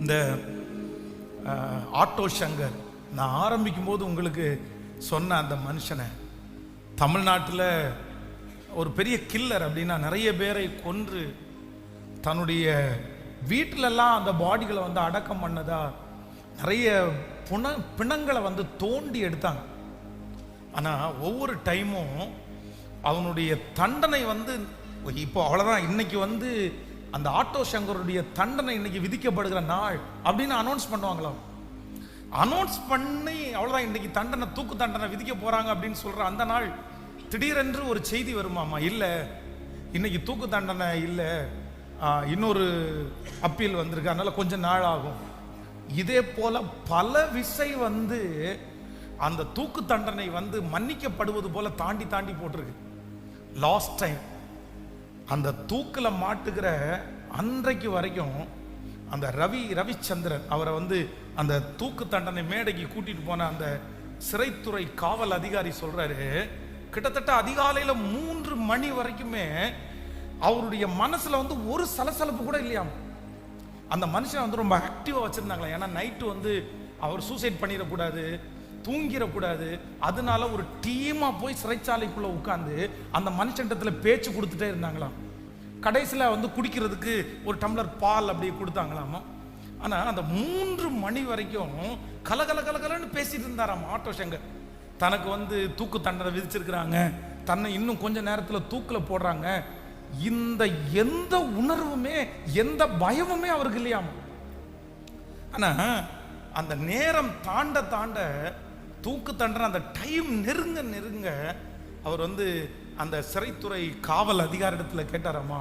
இந்த ஆட்டோ சங்கர் நான் ஆரம்பிக்கும் போது உங்களுக்கு சொன்ன அந்த மனுஷனை தமிழ்நாட்டில் ஒரு பெரிய கில்லர் அப்படின்னா நிறைய பேரை கொன்று தன்னுடைய வீட்டிலெல்லாம் அந்த பாடிகளை வந்து அடக்கம் பண்ணதா நிறைய புண பிணங்களை வந்து தோண்டி எடுத்தாங்க. ஆனால் ஒவ்வொரு டைமும் அவனுடைய தண்டனை வந்து இப்போ அவ்வளோதான் இன்னைக்கு வந்து அந்த ஆட்டோ சங்கருடைய தண்டனை இன்னைக்கு விதிக்கப்படுகிற நாள் அப்படின்னு அனௌன்ஸ் பண்ணுவாங்களாம். அனௌன்ஸ் பண்ணி அவ்வளோதான் இன்னைக்கு தண்டனை தூக்கு தண்டனை விதிக்க போகிறாங்க அப்படின்னு சொல்கிற அந்த நாள் திடீரென்று ஒரு செய்தி வருமாமா? இல்லை இன்னைக்கு தூக்கு தண்டனை இல்லை. இன்னொரு அப்பீல் வந்திருக்கு அதனால் கொஞ்சம் நாள் ஆகும். இதே போல் பல விசை வந்து அந்த தூக்கு தண்டனை வந்து மன்னிக்கப்படுவது போல தாண்டி தாண்டி போட்டிருக்கு. லாஸ்ட் டைம் அந்த தூக்கில் மாட்டுகிற அன்றைக்கு வரைக்கும் அந்த ரவி ரவிச்சந்திரன் அவரை வந்து அந்த தூக்கு தண்டனை மேடைக்கு கூட்டிட்டு போன அந்த சிறைத்துறை காவல் அதிகாரி சொல்றாரு கிட்டத்தட்ட அதிகாலையில் மூன்று மணி வரைக்குமே அவருடைய மனசுல வந்து ஒரு சலசலப்பு கூட இல்லையாம். அந்த மனுஷன் வந்து ரொம்ப ஆக்டிவாக வச்சுருந்தாங்களா ஏன்னா நைட்டு வந்து அவர் சூசைட் பண்ணிடக்கூடாது தூங்கிடக்கூடாது. அதனால ஒரு டீமாக போய் சிறைச்சாலைக்குள்ளே உட்காந்து அந்த மனுஷன்டத்தில் பேச்சு கொடுத்துட்டே இருந்தாங்களாம். கடைசியில் வந்து குடிக்கிறதுக்கு ஒரு டம்ளர் பால் அப்படி கொடுத்தாங்களாமா. ஆனால் அந்த மூன்று மணி வரைக்கும் கலகல கலகலன்னு பேசிட்டு இருந்தாராம் ஆட்டோ சங்கர் தனக்கு வந்து தூக்கு தண்டனை விதிச்சிருக்கிறாங்க. தன்னை இன்னும் கொஞ்ச நேரத்தில் தூக்கில் போடுறாங்க. இந்த எந்த உணர்வுமே எந்த பயமுமே அவருக்கு இல்லையாமா. ஆனால் அந்த நேரம் தாண்ட தாண்ட தூக்கு தண்டனை அந்த டைம் நெருங்க நெருங்க அவர் வந்து அந்த சிறைத்துறை காவல் அதிகாரிடத்தில் கேட்டாராமா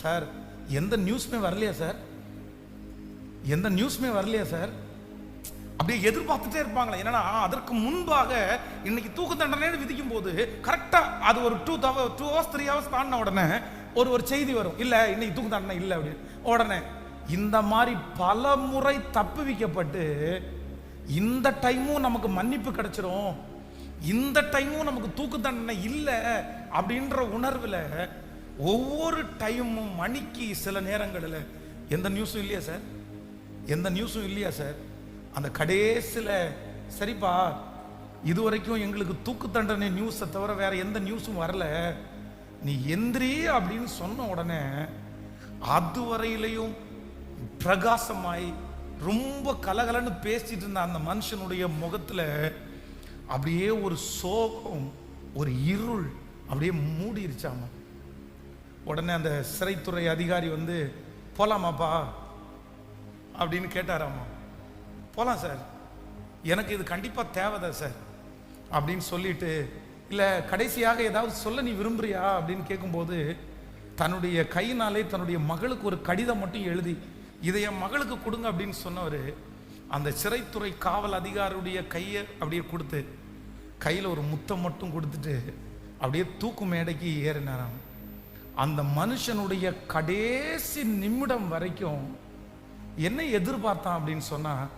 சார் எந்த நியூஸுமே வரலையா சார்? எந்த நியூஸுமே வரலையா சார்? அப்படியே எதிர்பார்த்துட்டே இருப்பாங்களே. என்னன்னா அதற்கு முன்பாக இன்னைக்கு தூக்கு தண்டனை விதிக்கும் போது கரெக்டாக அது ஒரு டூ தவ டூ ஹவர்ஸ் த்ரீ ஹவர்ஸ் தாண்டின உடனே ஒரு ஒரு செய்தி வரும். இல்லை இன்னைக்கு தூக்கு தண்டனை இல்லை அப்படின்னு. உடனே இந்த மாதிரி பல முறை தப்புவிக்கப்பட்டு இந்த டைமும் நமக்கு மன்னிப்பு கிடைச்சிரும். இந்த டைமும் நமக்கு தூக்கு தண்டனை இல்லை அப்படின்ற உணர்வில் ஒவ்வொரு டைமும் மணிக்கு சில நேரங்களில் எந்த நியூஸும் இல்லையா சார் எந்த நியூஸும் இல்லையா சார் அந்த கடைசியில் சரிப்பா இது வரைக்கும் எங்களுக்கு தூக்கு தண்டனை நியூஸை தவிர வேற எந்த நியூஸும் வரல. நீ எந்திரி அப்படின்னு சொன்ன உடனே அதுவரையிலையும் பிரகாசமாய் ரொம்ப கலகலன்னு பேசிட்டு இருந்த அந்த மனுஷனுடைய முகத்தில் அப்படியே ஒரு சோகம் ஒரு இருள் அப்படியே மூடிருச்சாமா. உடனே அந்த சிறைத்துறை அதிகாரி வந்து போலாமாப்பா? அப்படின்னு கேட்டாராமா. போகலாம் சார். எனக்கு இது கண்டிப்பாக தேவைதான் சார். அப்படின்னு சொல்லிட்டு இல்லை கடைசியாக ஏதாவது சொல்ல நீ விரும்புறியா? அப்படின்னு கேட்கும்போது தன்னுடைய கையினாலே தன்னுடைய மகளுக்கு ஒரு கடிதம் மட்டும் எழுதி இதை என் மகளுக்கு கொடுங்க அப்படின்னு சொன்னவர் அந்த சிறைத்துறை காவல் அதிகாரியுடைய கையை அப்படியே கொடுத்து கையில் ஒரு முத்தம் மட்டும் கொடுத்துட்டு அப்படியே தூக்கு மேடைக்கு ஏறினாராம். அந்த மனுஷனுடைய கடைசி நிமிடம் வரைக்கும் என்ன எதிர்பார்த்தான் அப்படின்னு சொன்னால்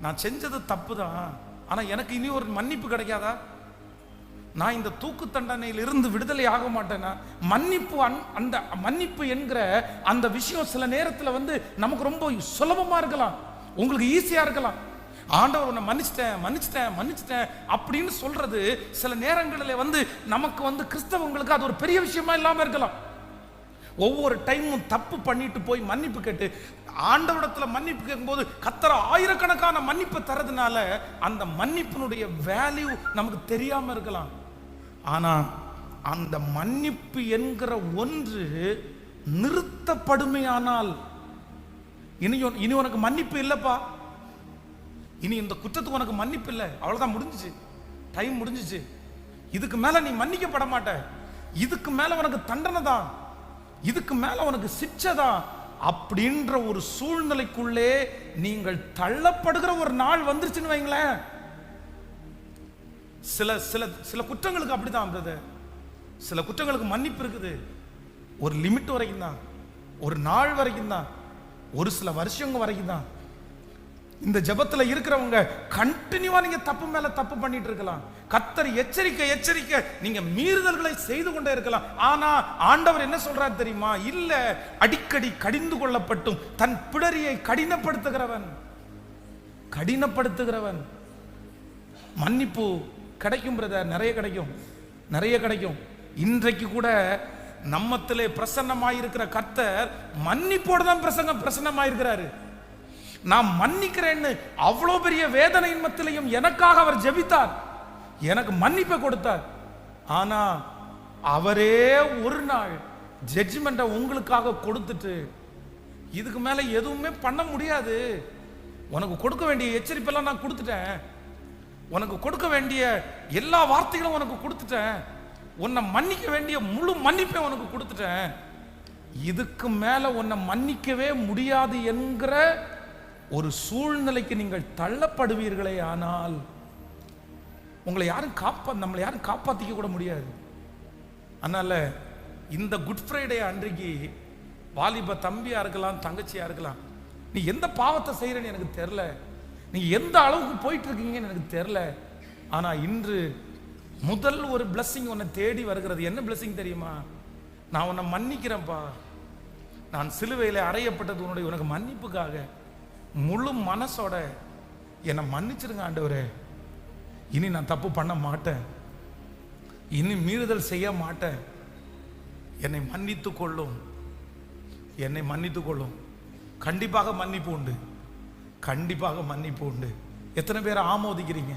நான் செஞ்சது தப்பு தான் ஆனால் எனக்கு இனி ஒரு மன்னிப்பு கிடைக்காதா? நான் இந்த தூக்கு தண்டனையிலிருந்து விடுதலை ஆக மாட்டேன்னா மன்னிப்பு அன்- அந்த மன்னிப்பு என்கிற அந்த விஷயம் சில நேரத்தில் வந்து நமக்கு ரொம்ப சுலபமாக இருக்கலாம். உங்களுக்கு ஈஸியாக இருக்கலாம். ஆண்டவர் உன்னை மன்னிச்சிட்டேன் மன்னிச்சிட்டேன் மன்னிச்சிட்டேன் அப்படின்னு சொல்றது சில நேரங்களில் வந்து நமக்கு வந்து கிறிஸ்தவங்களுக்கு அது ஒரு பெரிய விஷயமா இல்லாமல் இருக்கலாம். ஒவ்வொரு டைமும் தப்பு பண்ணிட்டு போய் மன்னிப்பு கேட்டு ஆண்டவரிடத்துல மன்னிப்பு கேட்கும்போது கத்தர ஆயிரக்கணக்கான மன்னிப்பு தரதுனால அந்த மன்னிப்பினுடைய வேல்யூ நமக்கு தெரியாம இருக்கலாம். ஆனால் அந்த மன்னிப்பு என்கிற ஒன்று நிறுத்தப்படுமையானால் இனி இனி உனக்கு மன்னிப்பு இல்லைப்பா. இனி இந்த குற்றத்துக்கு உனக்கு மன்னிப்பு இல்லை. அவ்வளோதான் முடிஞ்சுச்சு. டைம் முடிஞ்சிச்சு. இதுக்கு மேலே நீ மன்னிக்கப்பட மாட்ட. இதுக்கு மேலே உனக்கு தண்டனை தான். இதுக்கு மேலே உனக்கு சிக்ஷை தான். அப்படின்ற ஒரு சூழ்நிலைக்குள்ளே நீங்கள் தள்ளப்படுகிற ஒரு நாள் வந்துருச்சுன்னு வைங்களேன். சில சில சில குற்றங்களுக்கு அப்படிதான் பிரதர் சில குற்றங்களுக்கு மன்னிப்பு இருக்குது. ஒரு லிமிட் வரைக்கும் தான் ஒரு நாள் வரைக்கும் தான் ஒரு சில வருஷங்க வரைக்கும் தான் இந்த ஜெபத்துல இருக்கிறவங்க கண்டினியூவாக நீங்க தப்பு மேல தப்பு பண்ணிட்டு இருக்கலாம். கத்தர் எச்சரிக்கை எச்சரிக்கை நீங்க மீறுதல்களை செய்து கொண்டே இருக்கலாம். ஆனா ஆண்டவர் என்ன சொல்றாரு தெரியுமா? இல்ல அடிக்கடி கடிந்து கொள்ளப்பட்டும். தன் பிடரியை கடினப்படுத்துகிறவன். கடினப்படுத்துகிறவன். மன்னிப்பு கிடைக்கும் பிரதர் நிறைய கிடைக்கும். நிறைய கிடைக்கும். இன்றைக்கு கூட நம்மத்திலே பிரசன்னமாயிருக்கிற கர்த்தர் மன்னிப்போடு தான் பிரசங்கம் பிரசன்னமாயிருக்கிறாரு. நான் மன்னிக்கிறேன்னு அவ்வளோ பெரிய வேதனையின் மத்திலையும் எனக்காக அவர் ஜெபித்தார். எனக்கு மன்னிப்பை கொடுத்தார். ஆனா அவரே ஒரு நாள் ஜட்ஜ்மெண்ட்டை உங்களுக்காக கொடுத்துட்டு இதுக்கு மேலே எதுவுமே பண்ண முடியாது. உனக்கு கொடுக்க வேண்டிய எச்சரிப்பெல்லாம் நான் கொடுத்துட்டேன். உனக்கு கொடுக்க வேண்டிய எல்லா வார்த்தைகளும் உனக்கு கொடுத்துட்டேன். உன்னை மன்னிக்க வேண்டிய முழு மன்னிப்பை உனக்கு கொடுத்துட்டேன். இதுக்கு மேல உன்னை மன்னிக்கவே முடியாது என்கிற ஒரு சூழ்நிலைக்கு நீங்கள் தள்ளப்படுவீர்களே ஆனால் உங்களை யாரும் காப்பா நம்மளை யாரும் காப்பாற்றிக்க கூட முடியாது. அதனால இந்த குட் ஃப்ரைடே அன்றைக்கு வாலிப தம்பியாக இருக்கலாம் தங்கச்சியாக இருக்கலாம் நீ எந்த பாவத்தை செய்கிறேன்னு எனக்கு தெரில நீங்கள் எந்த அளவுக்கு போயிட்டு இருக்கீங்கன்னு எனக்கு தெரில ஆனால் இன்று முதல் ஒரு பிளஸ்ஸிங் உன்னை தேடி வருகிறது. என்ன பிளஸ்ஸிங் தெரியுமா? நான் உன்னை மன்னிக்கிறேன்ப்பா. நான் சிலுவையில் அறையப்பட்டது உன்னுடைய உனக்கு மன்னிப்புக்காக. முழு மனசோட என்னை மன்னிச்சிருங்க ஆண்டவரே. இனி நான் தப்பு பண்ண மாட்டேன். இனி மீறுதல் செய்ய மாட்டேன். என்னை மன்னித்து கொள்ளும். என்னை மன்னித்து கொள்ளும். கண்டிப்பாக மன்னிப்பு உண்டு. கண்டிப்பாக மன்னிப்பு உண்டு. எத்தனை பேரை ஆமோதிக்கிறீங்க?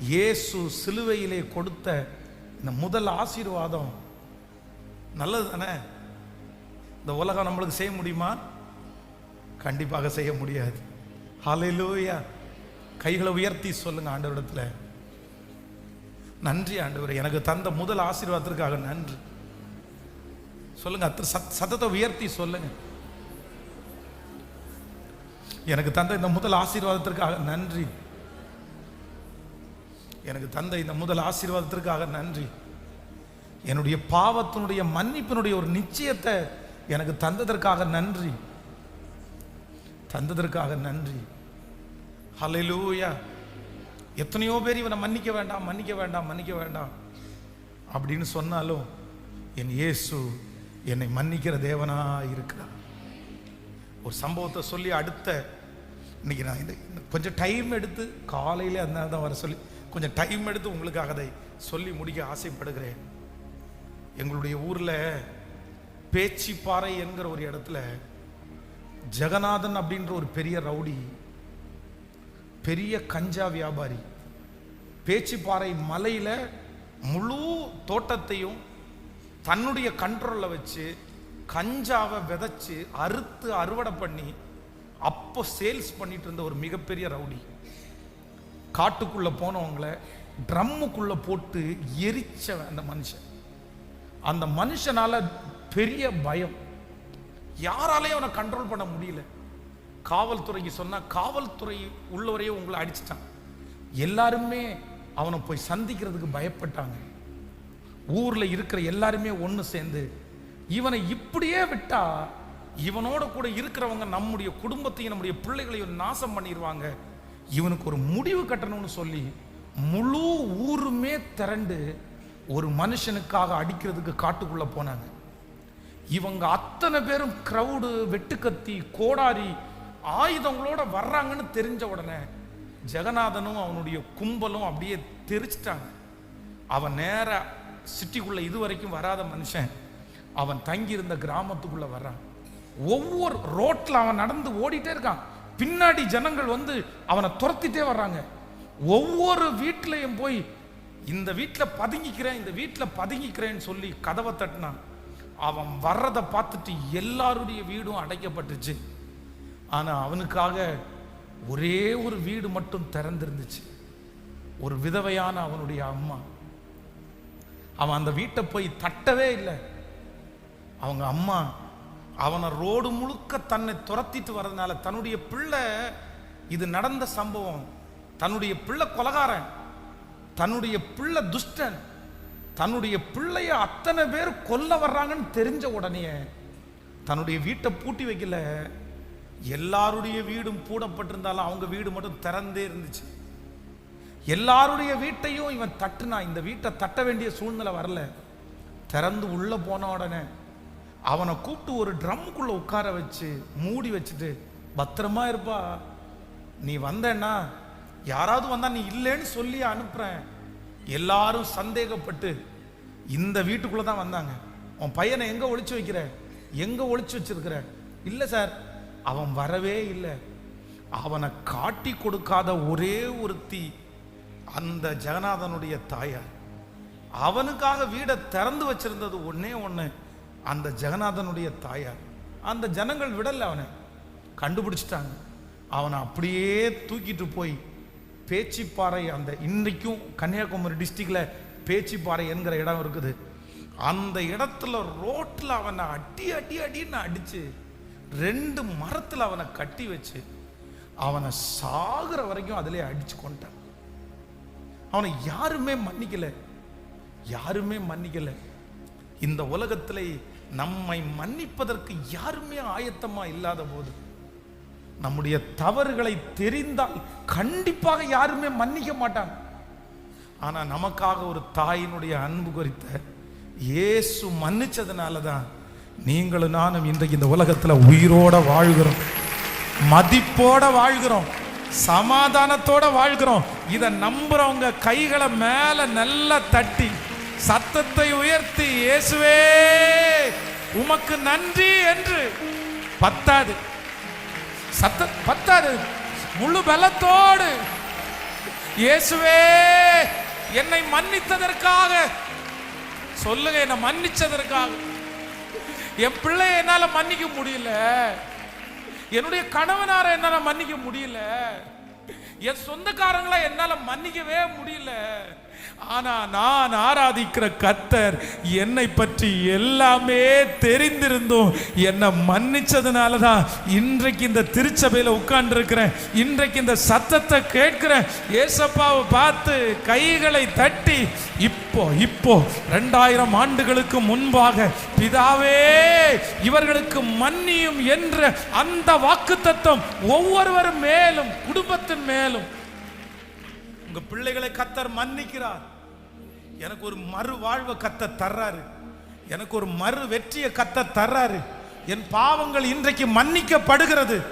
இயேசு சிலுவையிலே கொடுத்த இந்த முதல் ஆசீர்வாதம் நல்லது தானே? இந்த உலகம் நம்மளுக்கு செய்ய முடியுமா? கண்டிப்பாக செய்ய முடியாது. ஹalleluya. கைகளை உயர்த்தி சொல்லுங்க ஆண்டவரிடத்தில். நன்றி ஆண்டவர். எனக்கு தந்த முதல் ஆசீர்வாதத்திற்காக நன்றி. சொல்லுங்க அத்த சத் சத்தத்தை உயர்த்தி சொல்லுங்கள் எனக்கு தந்த இந்த முதல் ஆசீர்வாதத்திற்காக நன்றி. எனக்கு தந்த இந்த முதல் ஆசீர்வாதத்திற்காக நன்றி. என்னுடைய பாவத்தினுடைய மன்னிப்பினுடைய ஒரு நிச்சயத்தை எனக்கு தந்ததற்காக நன்றி. தந்ததற்காக நன்றி. ஹலலூயா எத்தனையோ பேர் இவனை மன்னிக்க வேண்டாம் மன்னிக்க வேண்டாம் மன்னிக்க வேண்டாம் அப்படின்னு சொன்னாலும் என் இயேசு என்னை மன்னிக்கிற தேவனா இருக்கிறார் ஒரு சம்பவத்தை சொல்லி அடுத்த இன்றைக்கி நான் இந்த கொஞ்சம் டைம் எடுத்து காலையில் அந்த தான் வர சொல்லி கொஞ்சம் டைம் எடுத்து உங்களுக்காக அதை சொல்லி முடிக்க ஆசைப்படுகிறேன். எங்களுடைய ஊரில் பேச்சிப்பாறை என்கிற ஒரு இடத்துல ஜெகநாதன் அப்படின்ற ஒரு பெரிய ரவுடி பெரிய கஞ்சா வியாபாரி பேச்சிப்பாறை மலையில் முழு தோட்டத்தையும் தன்னுடைய கண்ட்ரோலில் வச்சு கஞ்சாவை விதைச்சு அறுத்து அறுவடை பண்ணி அப்போ சேல்ஸ் பண்ணிட்டு இருந்த ஒரு மிகப்பெரிய ரவுடி. காட்டுக்குள்ளே போனவங்கள ட்ரம்முக்குள்ளே போட்டு எரிச்சவன் அந்த மனுஷன். அந்த மனுஷனால் பெரிய பயம். யாராலையும் அவனை கண்ட்ரோல் பண்ண முடியல. காவல்துறைக்கு சொன்னால் காவல்துறை உள்ளவரையே உங்களை அடிச்சிட்டான். எல்லாருமே அவனை போய் சந்திக்கிறதுக்கு பயப்பட்டாங்க. ஊரில் இருக்கிற எல்லாருமே ஒன்று சேர்ந்து இவனை இப்படியே விட்டா இவனோட கூட இருக்கிறவங்க நம்முடைய குடும்பத்தையும் நம்முடைய பிள்ளைகளையும் நாசம் பண்ணிடுவாங்க இவனுக்கு ஒரு முடிவு கட்டணும்னு சொல்லி முழு ஊருமே திரண்டு ஒரு மனுஷனுக்காக அடிக்கிறதுக்கு காட்டுக்குள்ள போனாங்க. இவங்க அத்தனை பேரும் கிரவுடு வெட்டுக்கத்தி கோடாரி ஆயுதங்களோட வர்றாங்கன்னு தெரிஞ்ச உடனே ஜெகநாதனும் அவனுடைய கும்பலும் அப்படியே தெரிச்சிட்டாங்க. அவன் நேர சிட்டிக்குள்ள இது வரைக்கும் வராத மனுஷன். அவன் தங்கியிருந்த கிராமத்துக்குள்ள வர்றான். ஒவ்வொரு ரோட்ல அவன் நடந்து ஓடிட்டே இருக்கான். பின்னாடி ஜனங்கள் வந்து அவனை துரத்திட்டே வர்றாங்க. ஒவ்வொரு வீட்லையும் போய் இந்த வீட்டில் பதுங்கிக்கிறேன் இந்த வீட்டில் பதுங்கிக்கிறேன்னு சொல்லி கதவை தட்டினான். அவன் வர்றதை பார்த்துட்டு எல்லாருடைய வீடும் அடைக்கப்பட்டுச்சு. ஆனால் அவனுக்காக ஒரே ஒரு வீடு மட்டும் திறந்திருந்துச்சு. ஒரு விதவையான அவனுடைய அம்மா. அவன் அந்த வீட்டை போய் தட்டவே இல்லை. அவங்க அம்மா அவனை ரோடு முழுக்க தன்னை துரத்திட்டு வர்றதுனால தன்னுடைய பிள்ளை இது நடந்த சம்பவம். தன்னுடைய பிள்ளை கொலகாரன் தன்னுடைய பிள்ளை துஷ்டன் தன்னுடைய பிள்ளைய அத்தனை பேர் கொல்ல வர்றாங்கன்னு தெரிஞ்ச உடனே தன்னுடைய வீட்டை பூட்டி வைக்கல. எல்லாருடைய வீடும் பூடப்பட்டிருந்தாலும் அவங்க வீடு மட்டும் திறந்தே இருந்துச்சு. எல்லாருடைய வீட்டையும் இவன் தட்டுனா இந்த வீட்டை தட்ட வேண்டிய சூழ்நிலை வரல. திறந்து உள்ள போன உடனே அவனை கூப்பிட்டு ஒரு ட்ரம்முக்குள்ளே உட்கார வச்சு மூடி வச்சுட்டு பத்திரமா இருப்பா. நீ வந்தேன்னா யாராவது வந்தால் நீ இல்லைன்னு சொல்லி அனுப்புறேன். எல்லாரும் சந்தேகப்பட்டு இந்த வீட்டுக்குள்ளே தான் வந்தாங்க. உன் பையனை எங்கே ஒழிச்சு வைக்கிற? எங்கே ஒழிச்சு வச்சிருக்கிற? இல்லை சார். அவன் வரவே இல்லை. அவனை காட்டி கொடுக்காத ஒரே ஒருத்தி அந்த ஜெகநாதனுடைய தாயார். அவனுக்காக வீடை திறந்து வச்சிருந்தது ஒன்னே ஒன்று அந்த ஜெகநாதனுடைய தாயார். அந்த ஜனங்கள் விடலை அவனை. கண்டுபிடிச்சிட்டாங்க. அவனை அப்படியே தூக்கிட்டு போய் பேச்சிப்பாறை அந்த இன்றைக்கும் கன்னியாகுமரி டிஸ்ட்ரிக்டில் பேச்சிப்பாறை என்கிற இடம் இருக்குது. அந்த இடத்துல ரோட்ல அவனை அடி அடி அடின்னு அடிச்சு ரெண்டு மரத்துல அவனை கட்டி வச்சு அவனை சாகுற வரைக்கும் அதிலே அடிச்சு கொண்டான் அவனை யாருமே மன்னிக்கல. யாருமே மன்னிக்கல. இந்த உலகத்திலே நம்மை மன்னிப்பதற்கு யாருமே ஆயத்தமா இல்லாத போது நம்முடைய தவறுகளை தெரிந்தால் கண்டிப்பாக யாருமே மன்னிக்க மாட்டாங்க. ஆனா நமக்காக ஒரு தாயினுடைய அன்பு குறித்த இயேசு மன்னிச்சதுனால தான் நீங்களும் நானும் இன்றைக்கு இந்த உலகத்துல உயிரோட வாழ்கிறோம். மதிப்போட வாழ்கிறோம். சமாதானத்தோட வாழ்கிறோம். இதை நம்புறவங்க கைகளை மேல நல்லா தட்டி சத்தத்தை உயர்த்தி இயேசுவே உமக்கு நன்றி என்று பத்தாது. சத்த பத்தாது. முழு பலத்தோடு இயேசுவே என்னை மன்னித்ததற்காக சொல்லுங்க என்னை மன்னிச்சதற்காக. என் பிள்ளைய என்னால மன்னிக்க முடியல. என்னுடைய கணவனார என்னால மன்னிக்க முடியல. என் சொந்தக்காரங்களை என்னால மன்னிக்கவே முடியல. ஆனா நான் ஆராதிக்கிற கத்தர் என்னை பற்றி எல்லாமே தெரிந்திருந்தும் என்னை மன்னிச்சதுனால தான் இன்றைக்கு இந்த திருச்சபையில உட்கார்ந்து இருக்கிறேன் இன்றைக்கு இந்த சத்தத்தை கேட்கிறேன். ஏசப்பாவை பார்த்து கைகளை தட்டி இப்போ இப்போ ரெண்டாயிரம் ஆண்டுகளுக்கு முன்பாக பிதாவே இவர்களுக்கு மன்னியும் என்ற அந்த வாக்கு தத்துவம் ஒவ்வொருவர் மேலும் குடும்பத்தின் மேலும் உங்க பிள்ளைகளை கத்தர் மன்னிக்கிறார். எனக்கு ஒரு மறு வாழ்வை கத்த தர்றாரு. எனக்கு ஒரு மறு வெற்றியை கத்த தர்றாரு. என் பாவங்கள் இன்றைக்கு மன்னிக்கப்படுகிறது.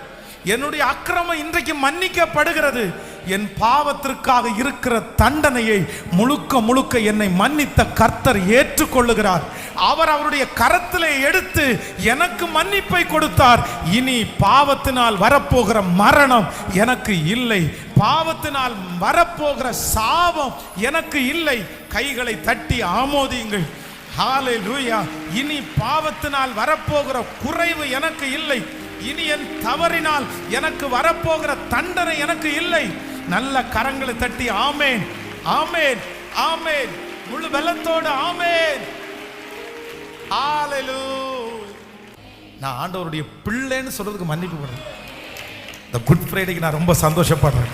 என்னுடைய அக்கிரமம் இன்றைக்கு மன்னிக்கப்படுகிறது. என் பாவத்திற்காக இருக்கிற தண்டனையை முழுக்க முழுக்க என்னை மன்னித்த கர்த்தர் ஏற்றுக்கொள்ளுகிறார். அவர் அவருடைய கரத்திலே எடுத்து எனக்கு மன்னிப்பை கொடுத்தார். இனி பாவத்தினால் வரப்போகிற மரணம் எனக்கு இல்லை. பாவத்தினால் வரப்போகிற சாபம் எனக்கு இல்லை. கைகளை தட்டி ஆமோதியுங்கள். ஹalleluya இனி பாவத்தினால் வரப்போகிற குறைவு எனக்கு இல்லை. இனி என் தவறினால் எனக்கு வரப்போகிற தண்டனை எனக்கு இல்லை. நல்ல கரங்களை தட்டி ஆமேன். ஆமேன். ஆமேன். முழு வெள்ளத்தோடு ஆமேன். ஹalleluya நான் ஆண்டவருடைய பிள்ளைன்னு சொல்றதுக்கு மன்னிப்பு கொடுறேன் இந்த குட் ஃப்ரைடேக்கு நான் ரொம்ப சந்தோஷப்படுறேன்.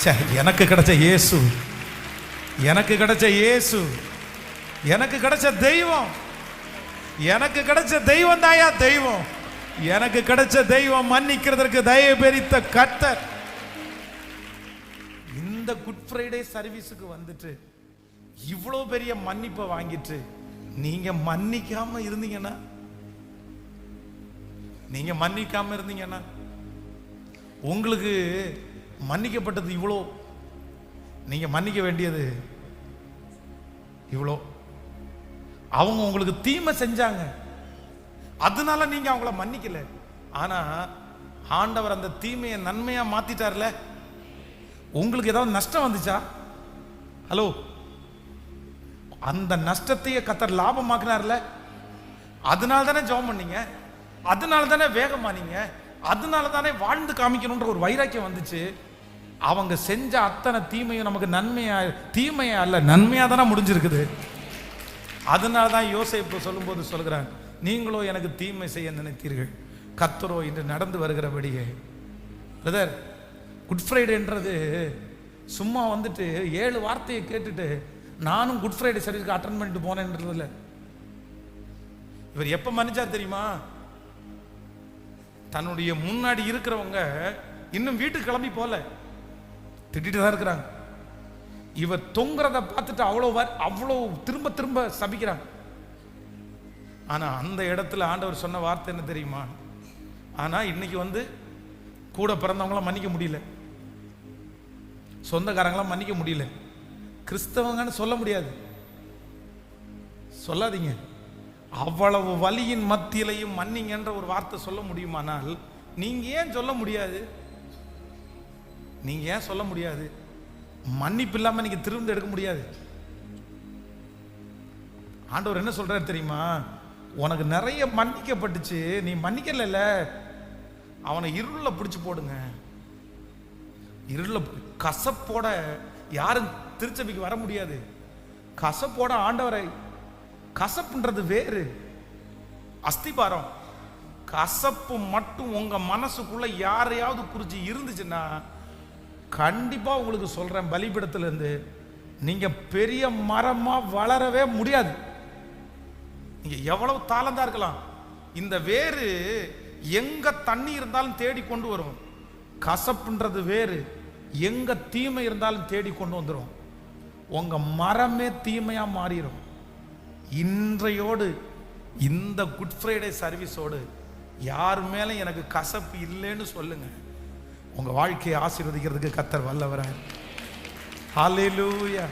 ச்சே எனக்கு கிடைச்ச இயேசு. எனக்கு கிடைச்ச இயேசு. எனக்கு கிடைச்ச தெய்வம். எனக்கு கிடைச்ச தெய்வம் தாயா தெய்வம். எனக்கு கிடைச்ச தெய்வம் மன்னிக்கிறதற்கு தயவு பெரித்த கர்த்தர். இந்த குட் ஃப்ரைடே சர்வீஸுக்கு வந்துட்டு இவ்வளோ பெரிய மன்னிப்பை வாங்கிட்டு நீங்க மன்னிக்காம இருந்தீங்கன்னா நீங்க மன்னிக்காம இருந்தீங்கன்னா உங்களுக்கு மன்னிக்கப்பட்டது இவ்வளோ. நீங்க மன்னிக்க வேண்டியது இவ்வளோ. அவங்க உங்களுக்கு தீமை செஞ்சாங்க. அதனால நீங்க அவங்கள மன்னிக்கல. ஆனா ஆண்டவர் அந்த தீமையை நன்மையா மாத்திட்டார்ல? உங்களுக்கு ஏதாவது நஷ்டம் வந்துச்சா? ஹலோ அந்த நஷ்டத்தையே கத்தர் லாபமாக்குனார்ல? அதனால தானே ஜெபம் பண்ணீங்க? அதனால தானே வேகமானீங்க அதனால தானே வாழ்ந்து காமிக்கணுன்ற ஒரு வைராக்கியம் வந்துச்சு. அவங்க செஞ்ச அத்தனை தீமையும் நமக்கு நன்மையா தீமையா அல்ல நன்மையா தானே முடிஞ்சிருக்குது. அதனால தான் யோசிப்பு சொல்லும்போது சொல்கிறாங்க நீங்களோ எனக்கு தீமை செய்ய நினைத்தீர்கள். கத்தரோ இன்று நடந்து வருகிறபடியே. பிரதர் குட் ஃப்ரைடேன்றது சும்மா வந்துட்டு ஏழு வார்த்தையை கேட்டுட்டு நானும் குட் ஃப்ரைடே சர்வீஸ்க்கு அட்டன் பண்ணிட்டு போனேன்றதுல இவர் எப்போ மன்னிச்சார் தெரியுமா? தன்னுடைய முன்னாடி இருக்கிறவங்க இன்னும் வீட்டுக்கு கிளம்பி போல. திட்டிட்டு தான் இருக்கிறாங்க. இவர் தொங்குறத பார்த்துட்டு அவ்வளோ அவ்வளோ திரும்ப திரும்ப சபிக்கிறாங்க. ஆனா அந்த இடத்துல ஆண்டவர் சொன்ன வார்த்தை என்ன தெரியுமா? ஆனா இன்னைக்கு வந்து கூட பிறந்தவங்களாம் மன்னிக்க முடியல. சொந்தக்காரங்களாம் மன்னிக்க முடியல. கிறிஸ்தவங்கன்னு சொல்ல முடியாது. சொல்லாதீங்க. அவ்வளவு வலியின் மத்தியிலையும் மன்னிங்கன்ற ஒரு வார்த்தை சொல்ல முடியுமானால் நீங்க ஏன் சொல்ல முடியாது? நீங்க ஏன் சொல்ல முடியாது? மன்னிப்பு இல்லாம நீங்க திரும்ப எடுக்க முடியாது. ஆண்டவர் என்ன சொல்றாரு தெரியுமா? உனக்கு நிறைய மன்னிக்கப்பட்டுச்சு நீ மன்னிக்கல அவனை இருள பிடிச்சு போடுங்க. இருள கசப்போட யாரும் திருச்சபைக்கு வர முடியாது. கசப்போட ஆண்டவரை கசப்புன்றது வேறு. அஸ்திபாரம் கசப்பு மட்டும் உங்க மனசுக்குள்ள யாரையாவது குறிச்சு இருந்துச்சுன்னா கண்டிப்பா உங்களுக்கு சொல்றேன் பலிபிடத்துல இருந்து நீங்க பெரிய மரமா வளரவே முடியாது. நீங்க எவ்வளவு தாளந்தா இருக்கலாம். இந்த வேறு எங்க தண்ணி இருந்தாலும் தேடி கொண்டு வரும் கசப்புன்றது வேறு எங்க தீமை இருந்தாலும் தேடி கொண்டு வந்துடும் உங்கள் மரமே தீமையாக மாறிடும் இன்றையோடு இந்த குட் ஃப்ரைடே சர்வீஸோடு யார் மேலே எனக்கு கசப்பு இல்லைன்னு சொல்லுங்க. உங்கள் வாழ்க்கையை ஆசீர்வதிக்கிறதுக்கு கத்தர் வல்லவரார் ஹalleluya.